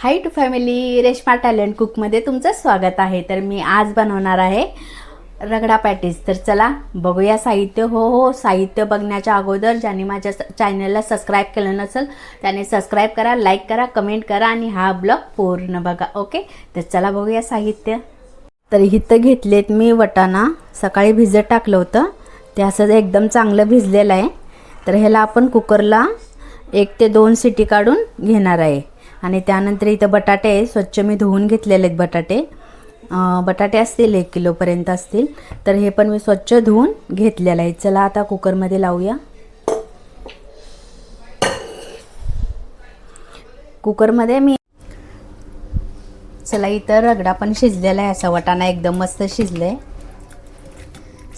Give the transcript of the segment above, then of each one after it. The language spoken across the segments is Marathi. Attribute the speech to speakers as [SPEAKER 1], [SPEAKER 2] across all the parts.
[SPEAKER 1] Hi to family Reshma talent कुकमध्ये तुमचं स्वागत आहे. तर मी आज बनवणार आहे रगडा पॅटीस. तर चला बघूया साहित्य. हो हो साहित्य बघण्याच्या अगोदर ज्यांनी माझ्या चॅनलला सबस्क्राईब केलं नसेल त्याने सबस्क्राईब करा लाईक करा कमेंट करा आणि हा ब्लॉग पूर्ण बघा ओके तर चला बघूया साहित्य. तर इथं घेतलेत मी वटाणा. सकाळी भिजत टाकलं होतं. ते असं एकदम चांगलं भिजलेलं आहे. तर ह्याला आपण कुकरला एक ते दोन सिटी काढून घेणार आहे. आणि त्यानंतर इथं बटाटे स्वच्छ मी धुवून घेतलेले आहेत बटाटे. बटाटे असतील एक किलोपर्यंत असतील. तर हे पण मी स्वच्छ धुवून घेतलेलं आहे. चला आता कुकरमध्ये लावूया. कुकरमध्ये मी चला इथं रगडा पण शिजलेला आहे. असा वटाणा एकदम मस्त शिजले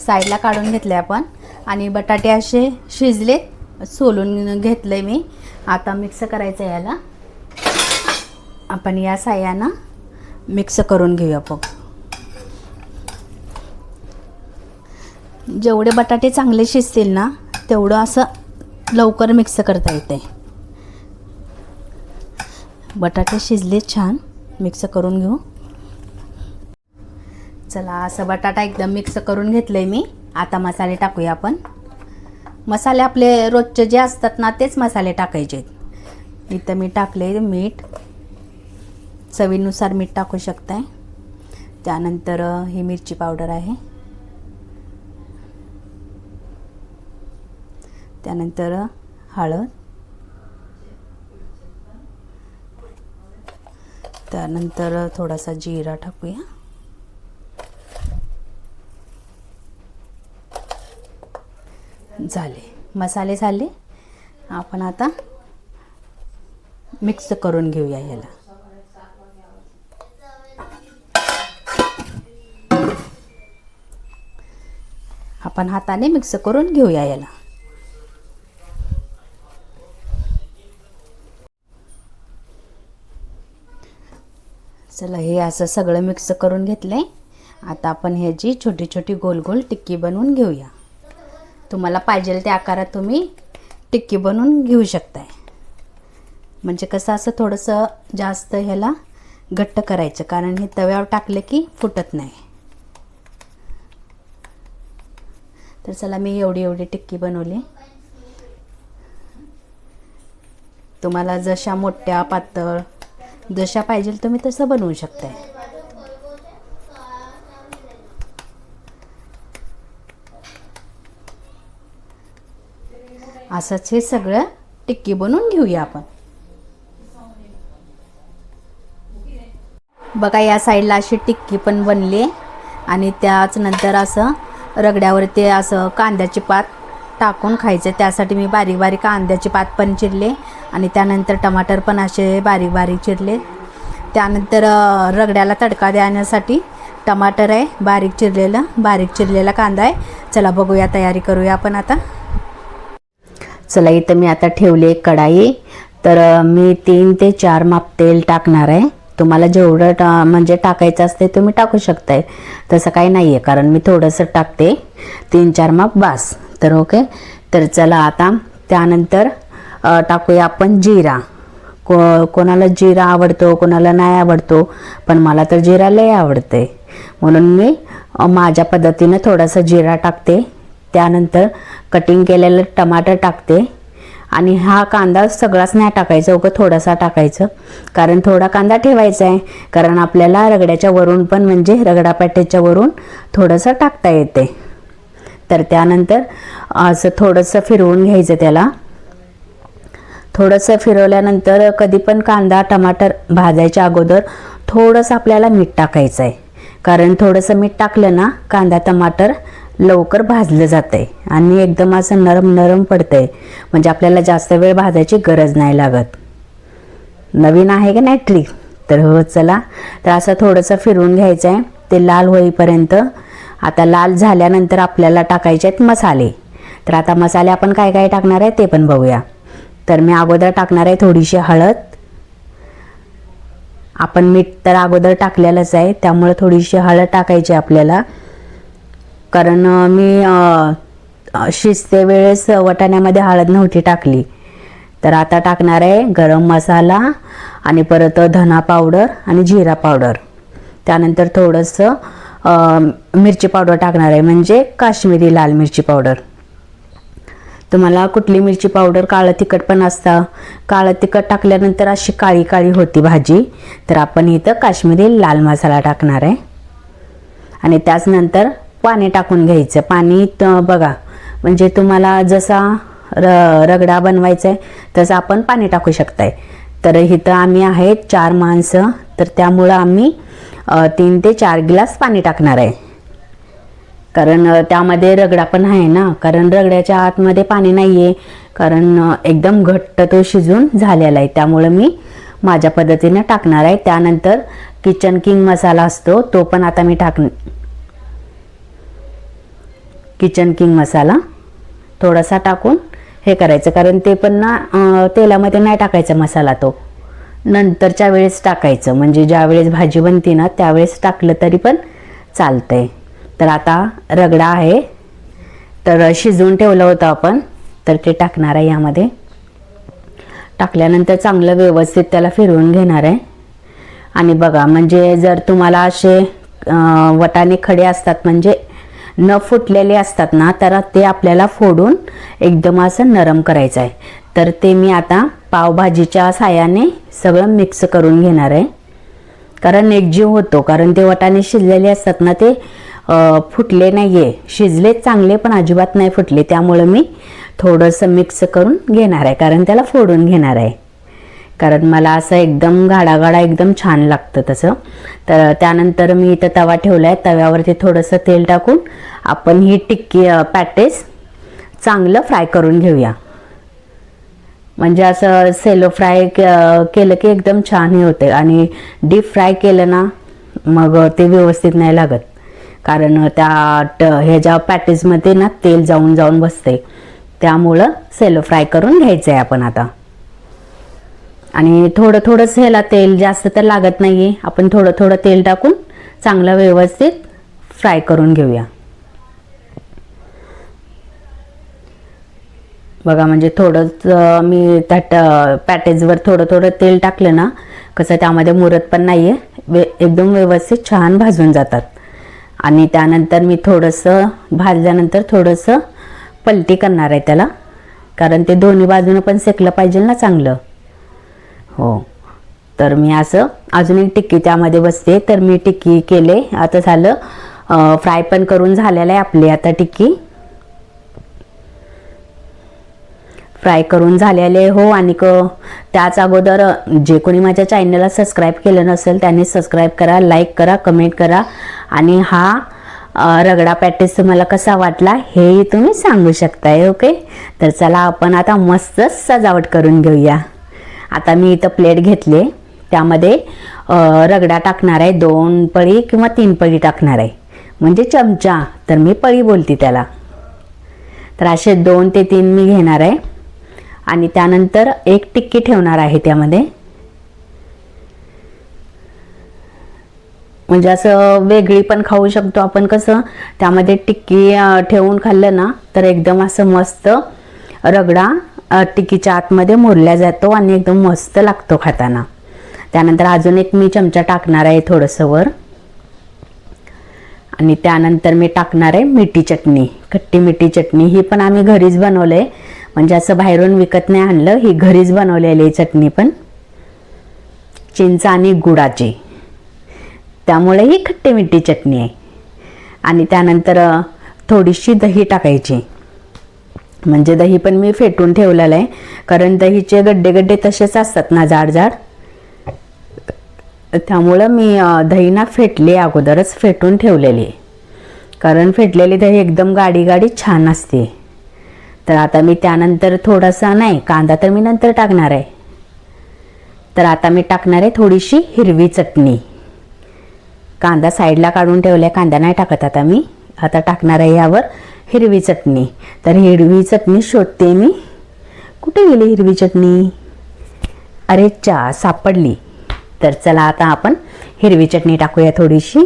[SPEAKER 1] साईडला काढून घेतले आपण. आणि बटाटे असे शिजले सोलून घेतले मी. आता मिक्स करायचं आहे याला. आपण या साह्यानं मिक्स करून घेऊया बघ. जेवढे बटाटे चांगले शिजतील ना तेवढं असं लवकर मिक्स करता येते बटाटे शिजले छान मिक्स करून घेऊ. चला असं बटाटा एकदम मिक्स करून घेतलं आहे मी. आता मसाले टाकूया आपण. मसाले आपले रोजचे जे असतात ना तेच मसाले टाकायचे इथं मी टाकले मीठ. चवीनुसार मीठ टाकू शकताय. त्यानंतर ही मिरची पावडर आहे. त्यानंतर हळद. त्यानंतर थोडासा जिरा टाकूया. झाले. मसाले झाले. आपण आता मिक्स करून घेऊया ह्याला. आपण हाताने मिक्स करून घेऊया याला. चला हे असं सगळं मिक्स करून घेतलंय. आता आपण ह्याची छोटी छोटी गोल गोल टिक्की बनवून घेऊया. तुम्हाला पाहिजे त्या आकारात तुम्ही टिक्की बनवून घेऊ शकताय. म्हणजे कसं असं थोडंसं जास्त ह्याला घट्ट करायचं कारण हे तव्यावर टाकलं की फुटत नाही. तर चला मी एवढी एवढी टिक्की बनवली. तुम्हाला जशा मोठ्या पातळ जशा पाहिजे तुम्ही तसं बनवू शकताय. असंच हे सगळं टिक्की बनवून घेऊया आपण. बघा या साईडला अशी टिक्की पण बनली आणि त्याच नंतर असं रगड्यावर ते असं कांद्याची पात टाकून खायचं. त्यासाठी मी बारीक बारीक कांद्याची पात पण चिरले आणि त्यानंतर टमाटर पण असे बारीक बारीक चिरले. त्यानंतर रगड्याला तडका देण्यासाठी टमाटर आहे बारीक चिरलेलं बारीक चिरलेला कांदा आहे. चला बघूया तयारी करूया आपण आता. चला इथं मी आता ठेवली एक कढाई. तर मी तीन ते चार माप तेल टाकणार आहे. तुम्हाला जेवढं टा म्हणजे टाकायचं असते तुम्ही टाकू शकताय. तसं काही नाही आहे कारण मी थोडंसं टाकते. तीन चार माप बास. तर ओके? तर चला आता त्यानंतर टाकूया आपण जिरा. को कोणाला जिरा आवडतो कोणाला नाही आवडतो पण मला तर जिरा लय आवडते म्हणून मी माझ्या पद्धतीनं थोडासा जिरा टाकते. त्यानंतर कटिंग केलेलं टमाटर टाकते. आणि हा कांदा सगळाच नाही टाकायचा उगं थोडासा टाकायचं. कारण थोडा कांदा ठेवायचा आहे. कारण आपल्याला रगड्याच्या वरून पण म्हणजे रगडा पॅटेच्या वरून थोडंसं टाकता येते. तर त्यानंतर असं थोडंसं फिरवून घ्यायचं त्याला. थोडंसं फिरवल्यानंतर कधी पण कांदा टमाटर भाजायच्या अगोदर थोडंसं आपल्याला मीठ टाकायचं आहे. कारण थोडंसं मीठ टाकलं ना कांदा टमाटर लवकर भाजलं जातं आहे आणि एकदम असं नरम नरम पडतं आहे म्हणजे आपल्याला जास्त वेळ भाजायची गरज नाही लागत. नवीन आहे का नाही ट्रिक तर हो चला. तर असं थोडंसं फिरवून घ्यायचं आहे ते लाल होईपर्यंत. आता लाल झाल्यानंतर आपल्याला टाकायचे आहेत मसाले. तर आता मसाले आपण काय काय टाकणार आहे ते पण बघूया. तर मी अगोदर टाकणार आहे थोडीशी हळद. आपण मीठ तर अगोदर टाकलेलंच आहे. त्यामुळे थोडीशी हळद टाकायची आपल्याला. कारण मी अं, शिजते वेळेस वटाण्यामध्ये हळद नव्हती टाकली. तर आता टाकणार आहे गरम मसाला आणि परत धना पावडर आणि जिरा पावडर. त्यानंतर थोडंसं मिरची पावडर टाकणार आहे म्हणजे काश्मीरी लाल मिरची पावडर. तुम्हाला कुठली मिरची पावडर काळं तिखट पण असतं. काळं तिखट टाकल्यानंतर अशी काळी काळी होती भाजी. तर आपण इथं काश्मीरी लाल मसाला टाकणार आहे. आणि त्याचनंतर पाणी टाकून घ्यायचं. पाणी बघा म्हणजे तुम्हाला जसा र रगडा बनवायचा आहे तसं आपण पाणी टाकू शकताय. तर इथं आम्ही आहेत चार माणसं तर त्यामुळं आम्ही तीन ते चार गिलास पाणी टाकणार आहे कारण त्यामध्ये रगडा पण आहे ना? कारण रगड्याच्या आतमध्ये पाणी नाही आहे कारण एकदम घट्ट तो शिजून झालेला आहे त्यामुळं मी माझ्या पद्धतीनं टाकणार आहे त्यानंतर किचन किंग मसाला असतो तो पण आता मी टाक किचन किंग मसाला थोडासा टाकून हे करायचं. कारण ते पण ना तेलामध्ये नाही टाकायचा मसाला तो. नंतरच्या वेळेस टाकायचं. म्हणजे ज्या वेळेस भाजी बनते ना त्यावेळेस टाकलं तरी पण चालतंय. तर आता रगडा आहे. तर शिजवून ठेवलं होतं आपण. तर ते टाकणार आहे यामध्ये. टाकल्यानंतर चांगलं व्यवस्थित त्याला फिरवून घेणार आहे. आणि बघा म्हणजे जर तुम्हाला असे वटाने वटाणे खडे असतात म्हणजे न फुटलेले असतात ना तर ते आपल्याला फोडून एकदम असं नरम करायचं आहे. तर ते मी आता पावभाजीच्या साह्याने सगळं मिक्स करून घेणार आहे. कारण एकजीव होतो कारण ते वटाने शिजलेले असतात ना ते फुटले नाही आहे शिजले चांगले पण अजिबात नाही फुटले. त्यामुळं मी थोडंसं मिक्स करून घेणार आहे कारण त्याला फोडून घेणार आहे. कारण मला असं एकदम गाडागाडा एकदम छान लागतं तसं. तर त्यानंतर मी इथं तवा ठेवला आहे तव्यावरती थोडंसं तेल टाकून आपण ही टिक्की पॅटेस चांगलं फ्राय करून घेऊया. म्हणजे असं सेलो फ्राय केलं की एकदम छान हे होते. आणि डीप फ्राय केलं ना मग ते व्यवस्थित नाही लागत. कारण त्या ट ह्याच्या पॅटेजमध्ये ना तेल जाऊन जाऊन बसते त्यामुळं सेलो फ्राय करून घ्यायचं आहे आपण आता. आणि थोडं थोडंच ह्याला तेल जास्त तर लागत नाही आहे आपण थोडं थोडं तेल टाकून चांगलं व्यवस्थित फ्राय करून घेऊया. बघा म्हणजे थोडंच मी त्या पॅटेजवर थोडं थोडं तेल टाकलं ना कसं त्यामध्ये मुरत पण नाही आहे वे एकदम व्यवस्थित छान भाजून जातात. आणि त्यानंतर मी थोडंसं भाजल्यानंतर थोडंसं पलटी करणार आहे त्याला. कारण ते दोन्ही बाजूनं पण सेकलं पाहिजे ना चांगलं. हो. तर मी असं अजून एक टिक्की त्यामध्ये बसते. तर मी टिक्की केले. आता झालं फ्राय पण करून झालेलं आहे आपली आता टिक्की. फ्राय करून झालेले हो. आणि क त्याच अगोदर जे कोणी माझ्या चॅनलला सबस्क्राईब केलं नसेल त्यांनी सबस्क्राईब करा लाईक करा कमेंट करा. आणि हा रगडा पॅटेस तुम्हाला कसा वाटला हेही तुम्ही सांगू शकताय ओके? तर चला आपण आता मस्त सजावट करून घेऊया. आता मी इथं प्लेट घेतले त्यामध्ये रगडा टाकणार आहे दोन पळी किंवा तीन पळी टाकणार आहे. म्हणजे चमचा. तर मी पळी बोलते त्याला. तर असे दोन ते तीन मी घेणार आहे. आणि त्यानंतर एक टिक्की ठेवणार आहे त्यामध्ये. म्हणजे असं वेगळी पण खाऊ शकतो आपण कसं. त्यामध्ये टिक्की ठेवून खाल्लं ना तर एकदम असं मस्त रगडा टिकीच्या आतमध्ये मुरल्या जातो आणि एकदम मस्त लागतो खाताना. त्यानंतर अजून एक मी चमचा टाकणार आहे थोडंसं वर. आणि त्यानंतर मी टाकणार आहे मिठी चटणी. खट्टी मिठी चटणी ही पण आम्ही घरीच बनवलं आहे म्हणजे असं बाहेरून विकत नाही आणलं ही घरीच बनवलेली आहे चटणी पण. चिंच आणि गुडाची त्यामुळे ही खट्टी मिठी चटणी आहे. आणि त्यानंतर थोडीशी दही टाकायची. म्हणजे दही पण मी फेटून ठेवलेलं आहे. कारण दहीचे गड्डे गड्डे तसेच असतात ना जाड जाड त्यामुळं मी दही ना फेटली अगोदरच फेटून ठेवलेली. कारण फेटलेली दही एकदम गाडी गाडी छान असते. तर आता मी त्यानंतर थोडासा नाही कांदा तर मी नंतर टाकणार आहे. तर आता मी टाकणार आहे थोडीशी हिरवी चटणी. कांदा साईडला काढून ठेवलाय कांदा नाही टाकत आता मी. आता टाकणार आहे यावर. हिरवी चटणी. तर हिरवी चटणी शोधते मी. कुठे गेली हिरवी चटणी? अरे चा सापडली. तर चला आता आपण हिरवी चटणी टाकूया थोडीशी.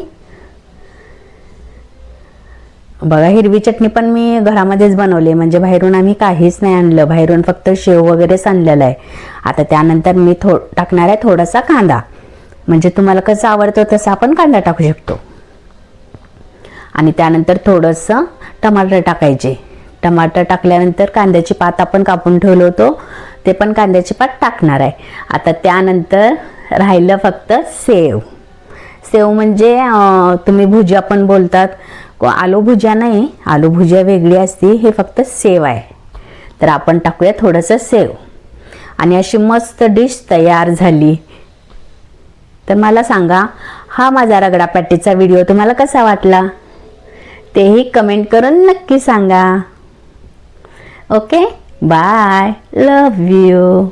[SPEAKER 1] बघा हिरवी चटणी पण मी घरामध्येच बनवली म्हणजे बाहेरून आम्ही काहीच नाही आणलं. बाहेरून फक्त शेव वगैरेच आणलेलं आहे. आता त्यानंतर मी थो टाकणार आहे थोडासा कांदा. म्हणजे तुम्हाला कसं आवडतो तसं आपण कांदा टाकू शकतो. आणि त्यानंतर थोडंसं टमाटर टाकायचे. टमाटर टाकल्यानंतर कांद्याची पात आपण कापून ठेवलो होतो. ते पण कांद्याची पात टाकणार आहे. आता त्यानंतर राहिलं फक्त सेव. सेव म्हणजे तुम्ही भुजिया पण बोलतात. आलू भुजिया नाही आलू भुजिया वेगळी असते हे फक्त सेव आहे. तर आपण टाकूया थोडंसं सेव. आणि अशी मस्त डिश तयार झाली. तर मला सांगा हा माझा रगडा पॅटीचा व्हिडिओ तुम्हाला कसा वाटला? तेही कमेंट करून नक्की सांगा. ओके? बाय. Love you.